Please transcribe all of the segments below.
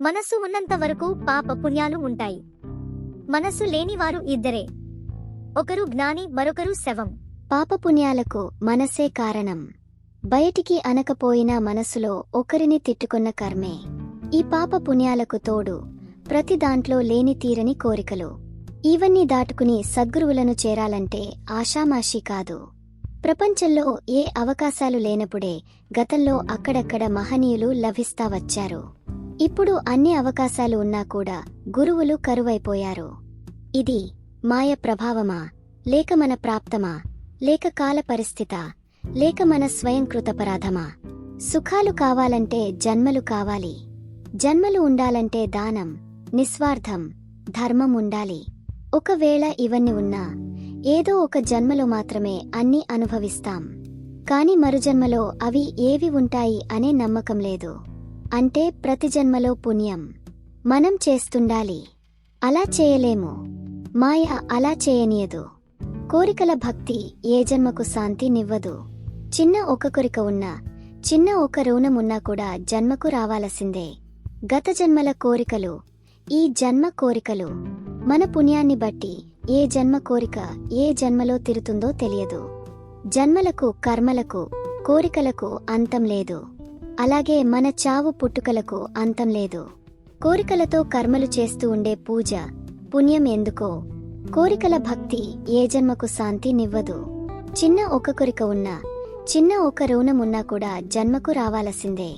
మనసు ఉన్నంత వరకు పాప పుణ్యాలు ఉంటాయి. మనసు లేనివారు ఇద్దరే. ఒకరు జ్ఞాని మరొకరు శవం. పాపపుణ్యాలకు మనసే కారణం. బయటికి అనకపోయినా మనసులో ఒకరిని తిట్టుకున్న కర్మే. ఈ పాప పుణ్యాలకు తోడు ప్రతి దాంట్లో లేని తీరని కోరికలు. ఇవన్నీ దాటుకుని సద్గురువులను చేరాలంటే ఆషామాషీ కాదు. ప్రపంచంలో ఏ అవకాశాలు లేనప్పుడే గతంలో అక్కడక్కడ మహనీయులు లభిస్తా వచ్చారు. ఇప్పుడు అన్ని అవకాశాలు ఉన్నా కూడా గురువులు కరువైపోయారు. ఇది మాయ ప్రభావమా? లేక మన ప్రాప్తమా? లేక కాల పరిస్థితా? లేక మన స్వయంకృతపరాధమా సుఖాలు కావాలంటే జన్మలు కావాలి. జన్మలు ఉండాలంటే దానం నిస్వార్థం ధర్మం ఉండాలి. ఒకవేళ ఇవన్నీ ఉన్నా ఏదో ఒక జన్మలో మాత్రమే అన్నీ అనుభవిస్తాం. కాని మరుజన్మలో అవి ఏవి ఉంటాయి అనే నమ్మకం లేదు. అంటే ప్రతి జన్మలో పుణ్యం. మనం చేస్తుండాలి. అలా చేయలేము. మాయ అలా చేయనీయదు. కోరికల భక్తి ఏ జన్మకు శాంతి నివ్వదు చిన్న ఒక కోరిక ఉన్నా చిన్న ఒక రుణం ఉన్నా కూడా జన్మకు రావాల్సిందే. గత జన్మల కోరికలు ఈ జన్మ కోరికలు మన పుణ్యాన్ని బట్టి ఏ జన్మ కోరిక ఏ జన్మలో తిరుతుందో తెలియదు. జన్మలకు కర్మలకు కోరికలకు అంతం లేదు. అలాగే మన చావు పుట్టుకలకు అంతం లేదు. కోరికలతో కర్మలు చేస్తూ ఉండే పూజ పుణ్యం ఎందుకో? కోరికల భక్తి ఏ జన్మకు శాంతి నివ్వదు చిన్న ఒక కోరిక ఉన్నా చిన్న ఒక రుణం ఉన్నా కూడా జన్మకు రావాల్సిందే.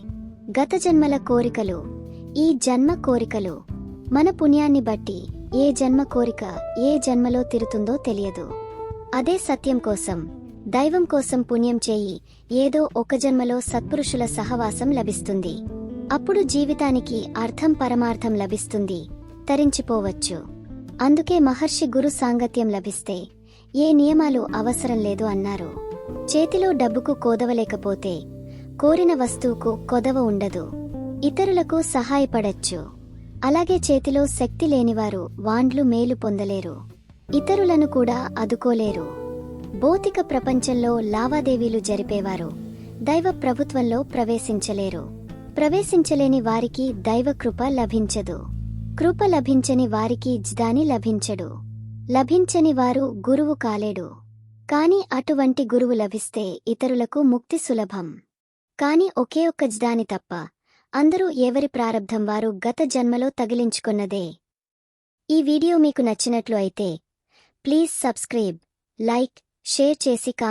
గత జన్మల కోరికలు ఈ జన్మ కోరికలు మన పుణ్యాన్ని బట్టి ఏ జన్మ కోరిక ఏ జన్మలో తిరుతుందో తెలియదు. అదే సత్యం కోసం దైవం కోసం పుణ్యం చేయి. ఏదో ఒక జన్మలో సత్పురుషుల సహవాసం లభిస్తుంది. అప్పుడు జీవితానికి అర్థం పరమార్థం లభిస్తుంది. తరించిపోవచ్చు. అందుకే మహర్షి గురు సాంగత్యం లభిస్తే ఏ నియమాలు అవసరం లేదు అన్నారు. చేతిలో డబ్బుకు కోదవలేకపోతే కోరిన వస్తువుకు కొదవ ఉండదు. ఇతరులకు సహాయపడచ్చు. అలాగే చేతిలో శక్తి లేనివారు వాండ్లు మేలు పొందలేరు. ఇతరులను కూడా అదుకోలేరు భౌతిక ప్రపంచంలో లావాదేవీలు జరిపేవారు. దైవ ప్రభుత్వంలో ప్రవేశించలేరు. ప్రవేశించలేని వారికి దైవ కృప లభించదు. కృప లభించని వారికి జ్దాని లభించడు. లభించని వారు గురువు కాలేడు. కాని అటువంటి గురువు లభిస్తే ఇతరులకు ముక్తి సులభం. కాని ఒకే ఒక్క జ్దాని తప్ప అందరూ ఎవరి ప్రారబ్ధం వారు గత జన్మలో తగిలించుకున్నదే. ఈ వీడియో మీకు నచ్చినట్లు అయితే ప్లీజ్ సబ్స్క్రైబ్ లైక్ షేర్ చేసి కా